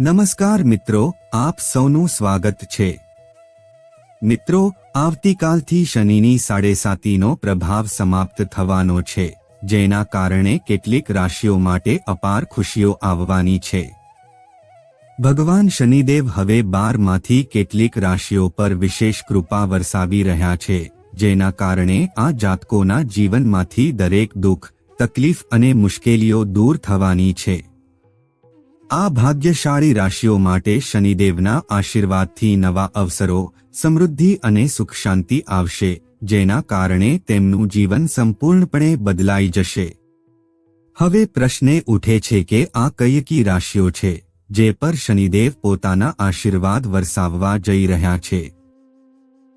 નમસ્કાર મિત્રો, આપ સૌનું સ્વાગત છે. મિત્રો, આવતીકાલથી શનિની સાડેસાતીનો પ્રભાવ સમાપ્ત થવાનો છે, જેના કારણે કેટલીક રાશિઓ માટે અપાર ખુશીઓ આવવાની છે. ભગવાન શનિદેવ હવે બારમાંથી કેટલીક રાશિઓ પર વિશેષ કૃપા વરસાવી રહ્યા છે, જેના કારણે આ જાતકોના જીવનમાંથી દરેક દુઃખ, તકલીફ અને મુશ્કેલીઓ દૂર થવાની છે. આ ભાગ્યશાળી રાશિઓ માટે શનિદેવના આશીર્વાદથી નવા અવસરો, સમૃદ્ધિ અને સુખ શાંતિ આવશે, જેના કારણે તેમનું જીવન સંપૂર્ણપણે બદલાઈ જશે. હવે પ્રશ્ને ઉઠે છે કે આ કયકી રાશિઓ છે, જે પર શનિદેવ પોતાના આશીર્વાદ વરસાવવા જઈ રહ્યા છે?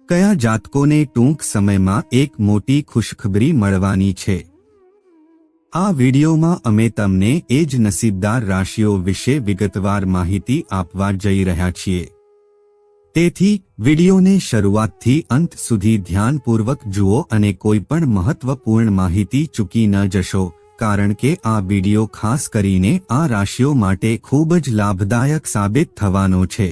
કયા જાતકોને ટૂંક સમયમાં એક મોટી ખુશખબરી મળવાની છે? આ વિડીયોમાં અમે તમને એ જ નસીબદાર રાશિઓ વિશે વિગતવાર માહિતી આપવા જઈ રહ્યા છીએ. તેથી, વિડિયોને શરૂઆતથી અંત સુધી ધ્યાનપૂર્વક જુઓ અને કોઈ પણ મહત્વપૂર્ણ માહિતી ચૂકી ન જશો, કારણ કે આ વિડિયો ખાસ કરીને આ રાશિઓ માટે ખૂબ જ લાભદાયક સાબિત થવાનો છે.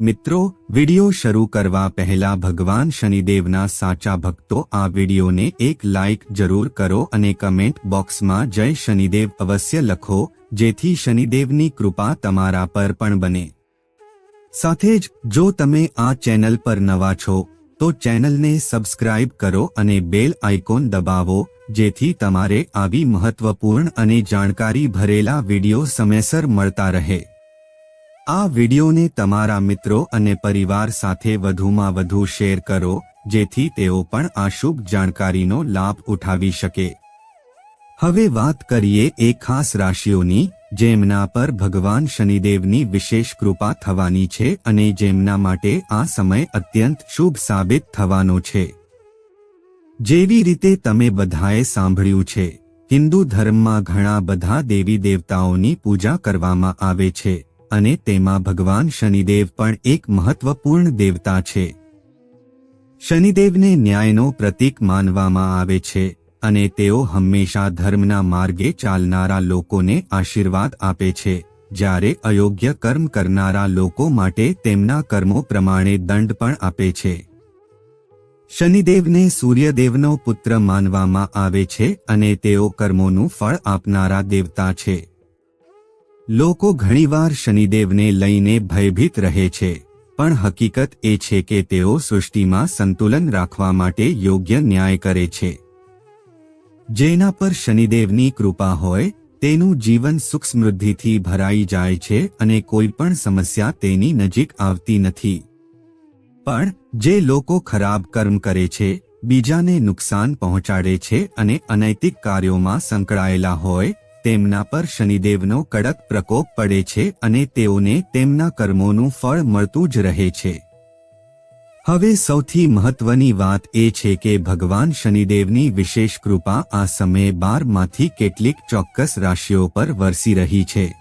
મિત્રો, વિડિયો શરૂ કરવા પહેલા ભગવાન શનિદેવના સાચા ભક્તો આ વિડિયોને એક લાઇક જરૂર કરો અને કમેન્ટ બોક્સમાં જય શનિદેવ અવશ્ય લખો, જેથી શનિદેવની કૃપા તમારા પર પણ બને. સાથે જ, જો તમે આ ચેનલ પર નવા છો, તો ચેનલને સબસ્ક્રાઇબ કરો અને બેલ આઇકોન દબાવો, જેથી તમારે આવી મહત્વપૂર્ણ અને જાણકારી ભરેલા વિડિયો સમયસર મળતા રહે. આ વિડિયોને તમારા મિત્રો અને પરિવાર સાથે વધુમાં વધુ શેર કરો, જેથી તેઓ પણ આ શુભ જાણકારીનો લાભ ઉઠાવી શકે. હવે વાત કરીએ એ ખાસ રાશિઓની, જેમના પર ભગવાન શનિદેવની વિશેષ કૃપા થવાની છે અને જેમના માટે આ સમય અત્યંત શુભ સાબિત થવાનો છે. જેવી રીતે તમે બધાએ સાંભળ્યું છે, હિન્દુ ધર્મમાં ઘણા બધા દેવી દેવતાઓની પૂજા કરવામાં આવે છે. અને તેમાં ભગવાન શનિદેવ પણ એક મહત્વપૂર્ણ દેવતા છે. શનિદેવને ન્યાયનો પ્રતીક માનવામાં આવે છે અને તેઓ હંમેશા ધર્મના માર્ગે ચાલનારા લોકોને આશીર્વાદ આપે છે. જ્યારે અયોગ્ય કર્મ કરનારા લોકો માટે તેમના કર્મો પ્રમાણે દંડ પણ આપે છે. શનિદેવને સૂર્યદેવનો પુત્ર માનવામાં આવે છે અને તેઓ કર્મોનું ફળ આપનારા દેવતા છે. લોકો ઘણીવાર શનિદેવને લઈને ભયભીત રહે છે, પણ હકીકત એ છે કે તેઓ સૃષ્ટિમાં સંતુલન રાખવા માટે યોગ્ય ન્યાય કરે છે. જેના પર શનિદેવની કૃપા હોય, તેનું જીવન સુખ સમૃદ્ધિથી ભરાઈ જાય છે અને કોઈ પણ સમસ્યા તેની નજીક આવતી નથી. પણ, જે લોકો ખરાબ કર્મ કરે છે, બીજાને નુકસાન પહોંચાડે છે અને અનૈતિક કાર્યોમાં સંકળાયેલા હોય તેમના પર શનિદેવનો કડક પ્રકોપ પડે છે અને તેઓને તેમના કર્મોનું ફળ મળતું જ રહે છે. હવે સૌથી મહત્વની વાત એ છે કે ભગવાન શનિદેવની વિશેષ કૃપા આ સમયે બારમાંથી કેટલીક ચોક્કસ રાશિઓ પર વરસી રહી છે.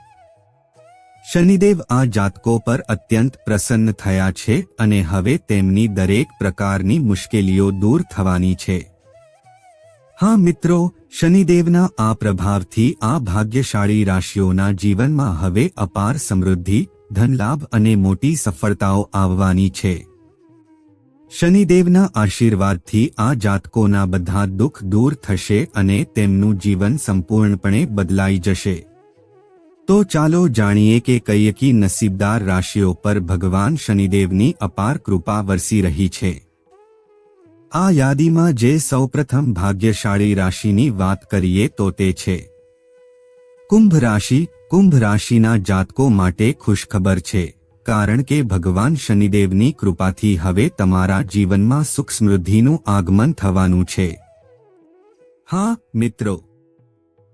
શનિદેવ આ જાતકો પર અત્યંત પ્રસન્ન થયા છે અને હવે તેમની દરેક પ્રકારની મુશ્કેલીઓ દૂર થવાની છે. હા મિત્રો, શનિદેવના આ પ્રભાવથી આ ભાગ્યશાળી રાશિઓના જીવનમાં હવે અપાર સમૃદ્ધિ, ધનલાભ અને મોટી સફળતાઓ આવવાની છે. શનિદેવના આશીર્વાદથી આ જાતકોના બધા દુઃખ દૂર થશે અને તેમનું જીવન સંપૂર્ણપણે બદલાઈ જશે. તો ચાલો જાણીએ કે કયકી નસીબદાર રાશિઓ પર ભગવાન શનિદેવની અપાર કૃપા વરસી રહી છે. આ યાદીમાં જે સૌપ્રથમ ભાગ્યશાળી રાશિની વાત કરીએ તો તે છે. કુંભ રાશિ, કુંભ રાશિના જાતકો માટે ખુશખબર છે, કારણ કે ભગવાન શનિદેવની કૃપાથી હવે તમારા જીવનમાં સુખ સમૃદ્ધિનું આગમન થવાનું છે. હા, મિત્રો.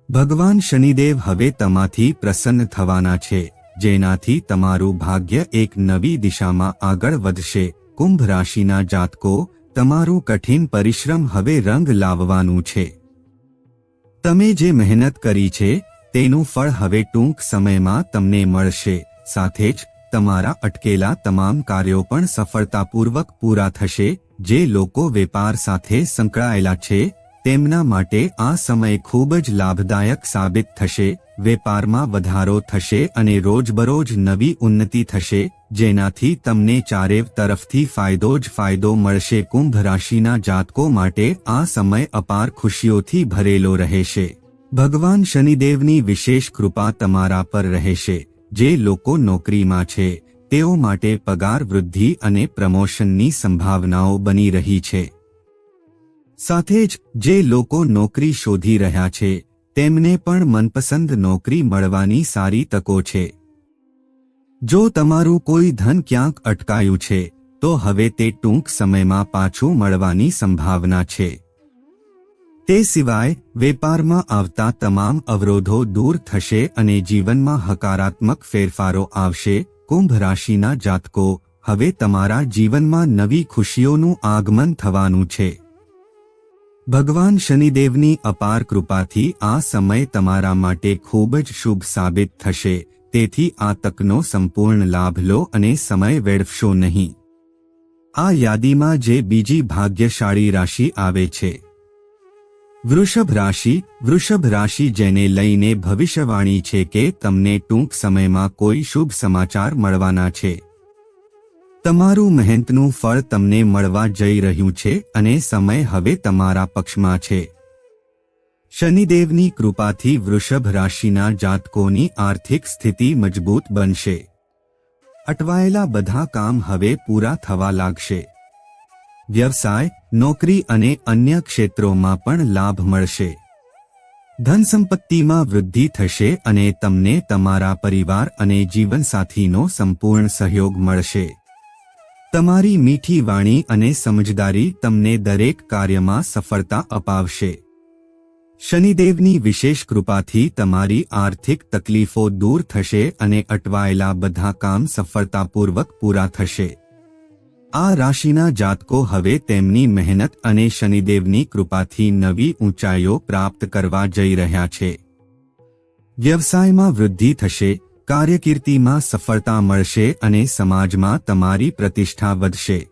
ભગવાન શનિદેવ હવે તમાથી પ્રસન્ન થવાના છે, જેનાથી તમારું ભાગ્ય એક નવી દિશામાં આગળ વધશે. કુંભ રાશિના જાતકો તમારું કઠિન પરિશ્રમ હવે રંગ લાવવાનું છે. તમે જે મહેનત કરી છે, તેનું ફળ હવે ટૂંક સમયમાં તમને મળશે. સાથે જ, તમારા અટકેલા તમામ કાર્યો પણ સફળતાપૂર્વક પૂરા થશે. જે લોકો વેપાર સાથે સંકળાયેલા છે, તેમના માટે આ સમય ખૂબ જ લાભદાયક સાબિત થશે. વેપારમાં વધારો થશે અને રોજબરોજ નવી ઉન્નતિ થશે, જેનાથી તમને ચારેવ તરફથી ફાયદો જ ફાયદો મળશે. કુંભ રાશિના જાતકો માટે આ સમય અપાર ખુશીઓથી ભરેલો રહેશે. ભગવાન શનિદેવની વિશેષ કૃપા તમારા પર રહેશે. જે લોકો નોકરીમાં છે, તેઓ માટે પગાર વૃદ્ધિ અને પ્રમોશનની સંભાવનાઓ બની રહી છે. સાથે જ, જે લોકો નોકરી શોધી રહ્યા છે તેમને પણ મનપસંદ નોકરી મળવાની સારી તકો છે. જો તમારું કોઈ ધન ક્યાંક અટકાયું છે, તો હવે તે ટૂંક સમયમાં પાછું મળવાની સંભાવના છે. તે સિવાય, વેપારમાં આવતા તમામ અવરોધો દૂર થશે અને જીવનમાં હકારાત્મક ફેરફારો આવશે. કુંભ રાશિના જાતકો, હવે તમારા જીવનમાં નવી ખુશીઓનું આગમન થવાનું છે. ભગવાન શનિદેવની અપાર કૃપાથી આ સમય તમારા માટે ખૂબ જ શુભ સાબિત થશે, તેથી આ તકનો સંપૂર્ણ લાભ લો અને સમય વેડફશો નહીં. આ યાદીમાં જે બીજી ભાગ્યશાળી રાશિ આવે છે. વૃષભ રાશિ વૃષભ રાશિ જેને લઈને ભવિષ્યવાણી છે કે તમને ટૂંક સમયમાં કોઈ શુભ સમાચાર મળવાના છે. તમારું મહેનતનું ફળ તમને મળવા જઈ રહ્યું છે અને સમય હવે તમારા પક્ષમાં છે. શનિદેવની કૃપાથી વૃષભ રાશિના જાતકોની આર્થિક સ્થિતિ મજબૂત બનશે. અટવાયેલા બધા કામ હવે પૂરા થવા લાગશે. વ્યવસાય, નોકરી અને અન્ય ક્ષેત્રોમાં પણ લાભ મળશે. ધન સંપત્તિમાં વૃદ્ધિ થશે અને તમને તમારા પરિવાર અને જીવનસાથીનો સંપૂર્ણ સહયોગ મળશે. તમારી મીઠી વાણી અને સમજદારી તમને દરેક કાર્યમાં સફળતા અપાવશે. શનિદેવની વિશેષ કૃપાથી તમારી આર્થિક તકલીફો દૂર થશે અને અટવાયેલા બધા કામ સફળતાપૂર્વક પૂરા થશે. આ રાશિના જાતકો હવે તેમની મહેનત અને શનિદેવની કૃપાથી નવી ઊંચાઈઓ પ્રાપ્ત કરવા જઈ રહ્યા છે. વ્યવસાયમાં વૃદ્ધિ થશે કાર્યકીર્તિમાં સફળતા મળશે અને સમાજમાં તમારી પ્રતિષ્ઠા વધશે.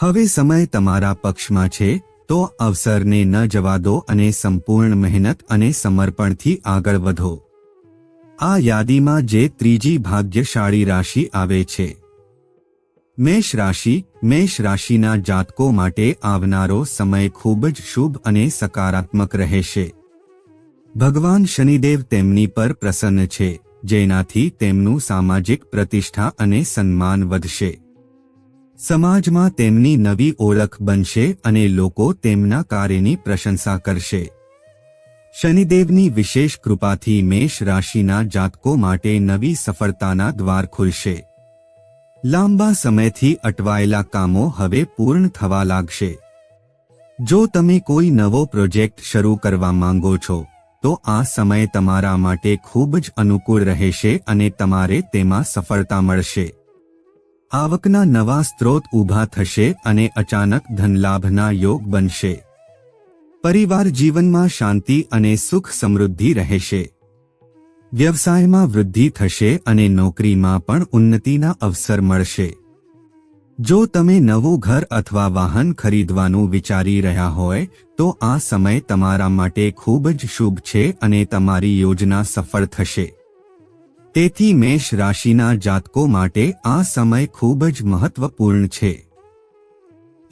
હવે સમય તમારા પક્ષમાં છે, તો અવસરને ન જવા દો અને સંપૂર્ણ મહેનત અને સમર્પણથી આગળ વધો. આ યાદીમાં જે ત્રીજી ભાગ્યશાળી રાશિ આવે છે. મેષ રાશિ, મેષ રાશિના જાતકો માટે આવનારો સમય ખૂબ જ શુભ અને સકારાત્મક રહેશે. ભગવાન શનિદેવ તેમની પર પ્રસન્ન છે. જેનાથી તેમનું સામાજિક પ્રતિષ્ઠા અને સન્માન વધશે. સમાજમાં તેમની નવી ઓળખ બનશે અને લોકો તેમના કાર્યની પ્રશંસા કરશે. શનિદેવની વિશેષ કૃપાથી મેષ રાશિના જાતકો માટે નવી સફળતાના દ્વાર ખુલશે. લાંબા સમયથી અટવાયેલા કામો હવે પૂર્ણ થવા લાગશે. જો તમે કોઈ નવો પ્રોજેક્ટ શરૂ કરવા માંગો છો તો આ સમય તમારા માટે ખૂબ જ અનુકૂળ રહેશે અને તમારે તેમાં સફળતા મળશે. આવકના નવા સ્ત્રોત ઊભા થશે અને અચાનક ધનલાભના યોગ બનશે. પરિવાર જીવનમાં શાંતિ અને સુખ સમૃદ્ધિ રહેશે. વ્યવસાયમાં વૃદ્ધિ થશે અને નોકરીમાં પણ ઉન્નતિના અવસર મળશે. જો તમે નવું ઘર અથવા વાહન ખરીદવાનું વિચારી રહ્યા હોય, તો આ સમય તમારા માટે ખૂબ જ શુભ છે અને તમારી યોજના સફળ થશે. તેથી મેષ રાશિના જાતકો માટે આ સમય ખૂબ જ મહત્વપૂર્ણ છે.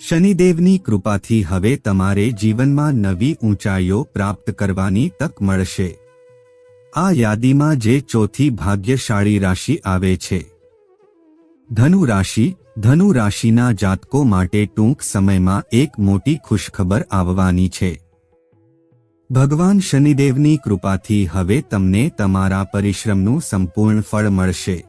શનિદેવની કૃપાથી હવે તમારે જીવનમાં નવી ઊંચાઈઓ પ્રાપ્ત કરવાની તક મળશે. આ યાદીમાં જે ચોથી ભાગ્યશાળી રાશિ આવે છે. ધનુ રાશિ ધનુ રાશિના જાતકો માટે ટૂંક સમયમાં એક મોટી ખુશખબર આવવાની છે. ભગવાન શનિદેવની કૃપાથી હવે તમને તમારા પરિશ્રમનું સંપૂર્ણ ફળ મળશે.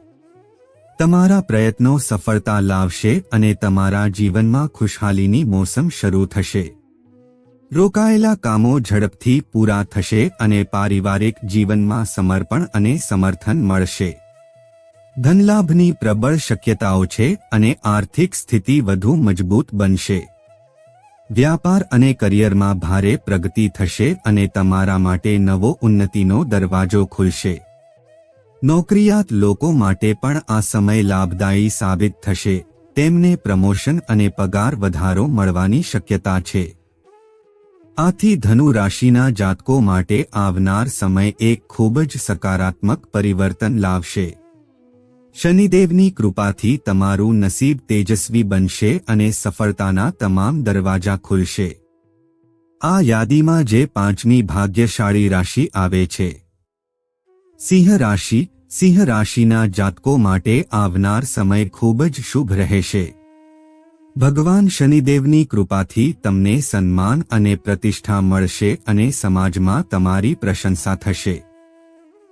તમારા પ્રયત્નો સફળતા લાવશે અને તમારા જીવનમાં ખુશહાલીની મોસમ શરૂ થશે. રોકાયેલા કામો ઝડપથી પૂરા થશે અને પારિવારિક જીવનમાં સમર્પણ અને સમર્થન મળશે. ધનલાભની પ્રબળ શક્યતાઓ છે અને આર્થિક સ્થિતિ વધુ મજબૂત બનશે. વ્યાપાર અને કરિયરમાં ભારે પ્રગતિ થશે અને તમારા માટે નવો ઉન્નતિનો દરવાજો ખુલશે. નોકરિયાત લોકો માટે પણ આ સમય લાભદાયી સાબિત થશે. તેમને પ્રમોશન અને પગાર વધારો મળવાની શક્યતા છે. આથી ધનુ રાશિના જાતકો માટે આવનાર સમય એક ખૂબ જ સકારાત્મક પરિવર્તન લાવશે. શનિદેવની કૃપાથી તમારું નસીબ તેજસ્વી બનશે અને સફળતાના તમામ દરવાજા ખુલશે. આ યાદીમાં જે પાંચમી ભાગ્યશાળી રાશિ આવે છે. સિંહ રાશિ, સિંહ રાશિના જાતકો માટે આવનાર સમય ખૂબ જ શુભ રહેશે. ભગવાન શનિદેવની કૃપાથી તમને સન્માન અને પ્રતિષ્ઠા મળશે અને સમાજમાં તમારી પ્રશંસા થશે.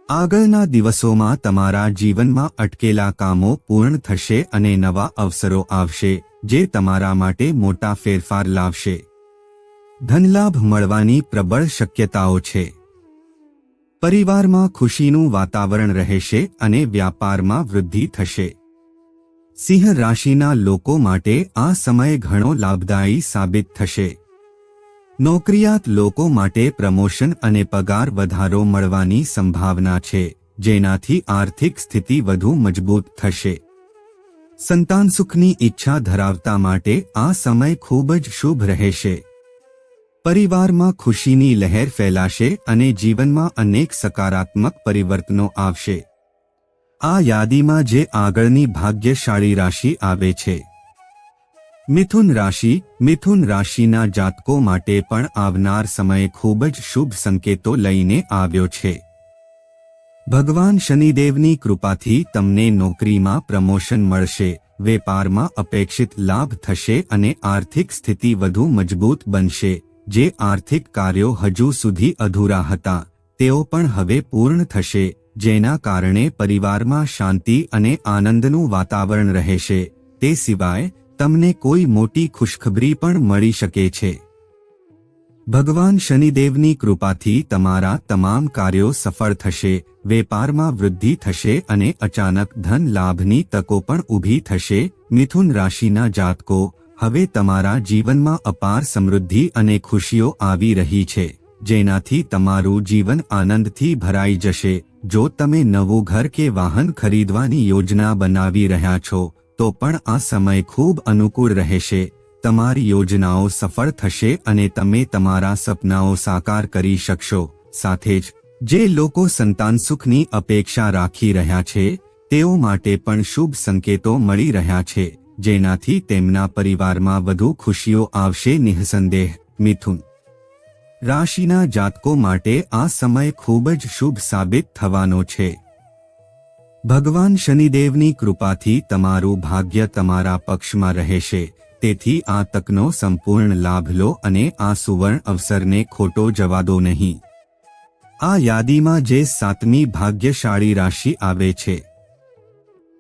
આગળના દિવસોમાં તમારા જીવનમાં અટકેલા કામો પૂર્ણ થશે અને નવા અવસરો આવશે, જે તમારા માટે મોટા ફેરફાર લાવશે. ધનલાભ મળવાની પ્રબળ શક્યતાઓ છે. પરિવારમાં ખુશીનું વાતાવરણ રહેશે અને વ્યાપારમાં વૃદ્ધિ થશે. સિંહ રાશિના લોકો માટે આ સમય ઘણો લાભદાયી સાબિત થશે. નોકરિયાત લોકો માટે પ્રમોશન અને પગાર વધારો મળવાની સંભાવના છે, જેનાથી આર્થિક સ્થિતિ વધુ મજબૂત થશે. સંતાન સુખની ઈચ્છા ધરાવતા માટે આ સમય ખૂબ જ શુભ રહેશે. પરિવારમાં ખુશીની લહેર ફેલાશે અને જીવનમાં અનેક સકારાત્મક પરિવર્તનો આવશે. આ યાદીમાં જે આગળની ભાગ્યશાળી રાશિ આવે છે. મિથુન રાશિ, મિથુન રાશિના જાતકો માટે પણ આવનાર સમય ખૂબ જ શુભ સંકેતો લઈને આવ્યો છે. ભગવાન શનિદેવની કૃપાથી તમને નોકરીમાં પ્રમોશન મળશે, વેપારમાં અપેક્ષિત લાભ થશે અને આર્થિક સ્થિતિ વધુ મજબૂત બનશે, જે આર્થિક કાર્યો હજુ સુધી અધૂરા હતા. તેઓ પણ હવે પૂર્ણ થશે, જેના કારણે પરિવારમાં શાંતિ અને આનંદનું વાતાવરણ રહેશે. તે સિવાય તમને કોઈ મોટી ખુશખબરી પણ મળી શકે છે. ભગવાન શનિદેવની કૃપાથી તમારા તમામ કાર્યો સફળ થશે, વેપારમાં વૃદ્ધિ થશે અને અચાનક ધન લાભની તકો પણ ઊભી થશે. મિથુન રાશિના જાતકો, હવે તમારા જીવનમાં અપાર સમૃદ્ધિ અને ખુશીઓ આવી રહી છે, જેનાથી તમારું જીવન આનંદથી ભરાઈ જશે. જો તમે નવું ઘર કે વાહન ખરીદવાની યોજના બનાવી રહ્યા છો તો પણ આ સમય ખૂબ અનુકૂળ રહેશે. તમારી યોજનાઓ સફળ થશે અને તમે તમારા સપનાઓ સાકાર કરી શકશો. સાથે જ, જે લોકો સંતાન સુખની અપેક્ષા રાખી રહ્યા છે, તેઓ માટે પણ શુભ સંકેતો મળી રહ્યા છે, જેનાથી તેમના પરિવારમાં વધુ ખુશીઓ આવશે. નિઃસંદેહ, મિથુન રાશિના જાતકો માટે આ સમય ખૂબ જ શુભ સાબિત થવાનો છે. ભગવાન શનિદેવની કૃપાથી તમારું ભાગ્ય તમારા પક્ષમાં રહેશે, તેથી આ તકનો સંપૂર્ણ લાભ લો અને આ સુવર્ણ અવસરને ખોટો જવા દો નહીં. આ યાદીમાં જે સાતમી ભાગ્યશાળી રાશિ આવે છે.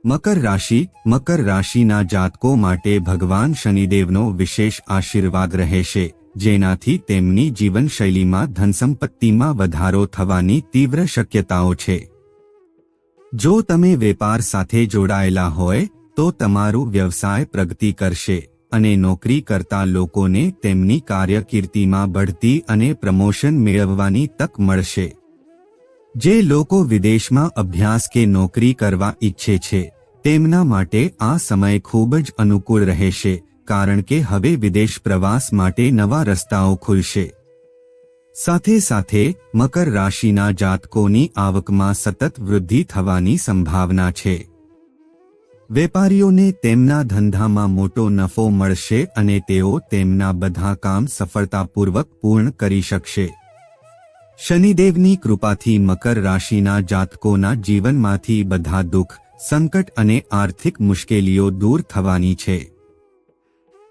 મકર રાશિ, મકર રાશિના જાતકો માટે ભગવાન શનિદેવનો વિશેષ આશીર્વાદ રહેશે, જેનાથી તેમની જીવનશૈલીમાં ધનસંપત્તિમાં વધારો થવાની તીવ્ર શક્યતાઓ છે. જો તમે વેપાર સાથે જોડાયેલા હોય, તો તમારું વ્યવસાય પ્રગતિ કરશે અને નોકરી કરતા લોકોને તેમની કાર્યકીર્તિમાં બઢતી અને પ્રમોશન મેળવવાની તક મળશે. જે લોકો વિદેશમાં અભ્યાસ કે નોકરી કરવા ઈચ્છે છે, તેમના માટે આ સમય ખૂબ જ અનુકૂળ રહેશે, કારણ કે હવે વિદેશ પ્રવાસ માટે નવા રસ્તાઓ ખુલશે. સાથે સાથે મકર રાશિના જાતકોની આવકમાં સતત વૃદ્ધિ થવાની સંભાવના છે. વેપારીઓને તેમના ધંધામાં મોટો નફો મળશે અને તેઓ તેમના બધા કામ સફળતાપૂર્વક પૂર્ણ કરી શકશે. શનિદેવની કૃપાથી મકર રાશિના જાતકોના જીવનમાંથી બધા દુઃખ, સંકટ અને આર્થિક મુશ્કેલીઓ દૂર થવાની છે.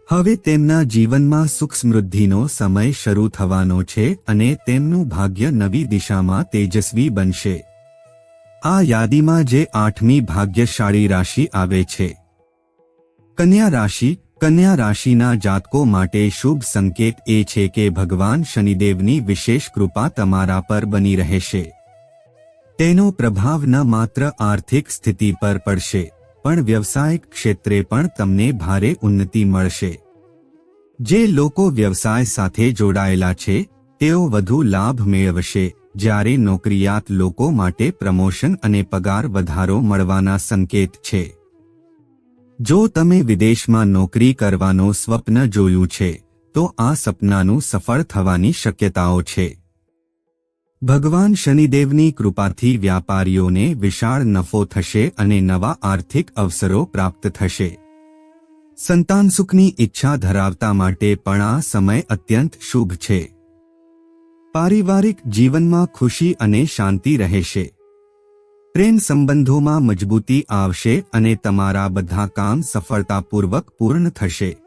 હવે તેમના જીવનમાં સુખ સમૃદ્ધિનો સમય શરૂ થવાનો છે અને તેમનું ભાગ્ય નવી દિશામાં તેજસ્વી બનશે. આ યાદીમાં જે આઠમી ભાગ્યશાળી રાશિ આવે છે. કન્યા રાશિ, કન્યા રાશિના જાતકો માટે શુભ સંકેત એ છે કે ભગવાન શનિદેવની વિશેષ કૃપા તમારા પર બની રહેશે. તેનો પ્રભાવ ન માત્ર આર્થિક સ્થિતિ પર પડશે. પણ વ્યવસાયિક ક્ષેત્રે પણ તમને ભારે ઉન્નતિ મળશે. જે લોકો વ્યવસાય સાથે જોડાયેલા છે, તેઓ વધુ લાભ મેળવશે. જ્યારે નોકરિયાત લોકો માટે પ્રમોશન અને પગાર વધારો મળવાના સંકેત છે. જો તમે વિદેશમાં નોકરી કરવાનો સ્વપ્ન જોયું છે, તો આ સપનાનું સફળ થવાની શક્યતાઓ છે. ભગવાન શનિદેવની કૃપાથી વ્યાપારીઓને વિશાળ નફો થશે અને નવા આર્થિક અવસરો પ્રાપ્ત થશે. સંતાન સુખની ઈચ્છા ધરાવતા માટે પણ આ સમય અત્યંત શુભ છે. પારિવારિક જીવનમાં ખુશી અને શાંતિ રહેશે. પ્રેમ સંબંધોમાં મજબૂતી આવશે અને તમારા બધા કામ સફળતાપૂર્વક પૂર્ણ થશે.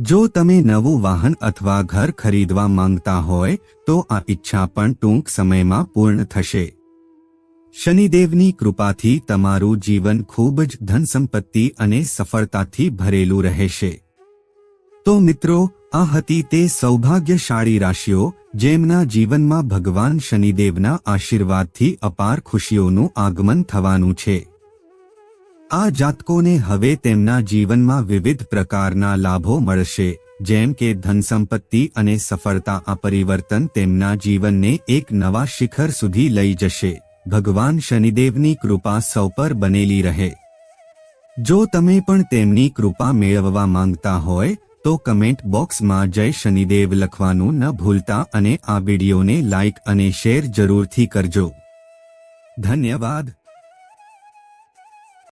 જો તમે નવું વાહન અથવા ઘર ખરીદવા માંગતા હોય, તો આ ઈચ્છા પણ ટૂંક સમયમાં પૂર્ણ થશે. શનિદેવની કૃપાથી તમારું જીવન ખૂબ જ ધન સંપત્તિ અને સફળતાથી ભરેલું રહેશે. તો મિત્રો, આ હતી તે સૌભાગ્યશાળી રાશિઓ, જેમના જીવનમાં ભગવાન શનિદેવના આશીર્વાદથી અપાર ખુશીઓનું આગમન થવાનું છે. આ જાતકોને હવે તેમના જીવનમાં વિવિધ પ્રકારના લાભો મળશે, જેમ કે ધન સંપત્તિ અને સફળતા આ પરિવર્તન તેમના જીવનને એક નવા શિખર સુધી લઈ જશે. ભગવાન શનિદેવની કૃપા સૌ પર બનેલી રહે. જો તમે પણ તેમની કૃપા મેળવવા માંગતા હોય, તો કમેન્ટ બોક્સમાં જય શનિદેવ લખવાનું ન ભૂલતા અને આ વિડીયોને લાઇક અને શેર જરૂરથી કરજો. ધન્યવાદ.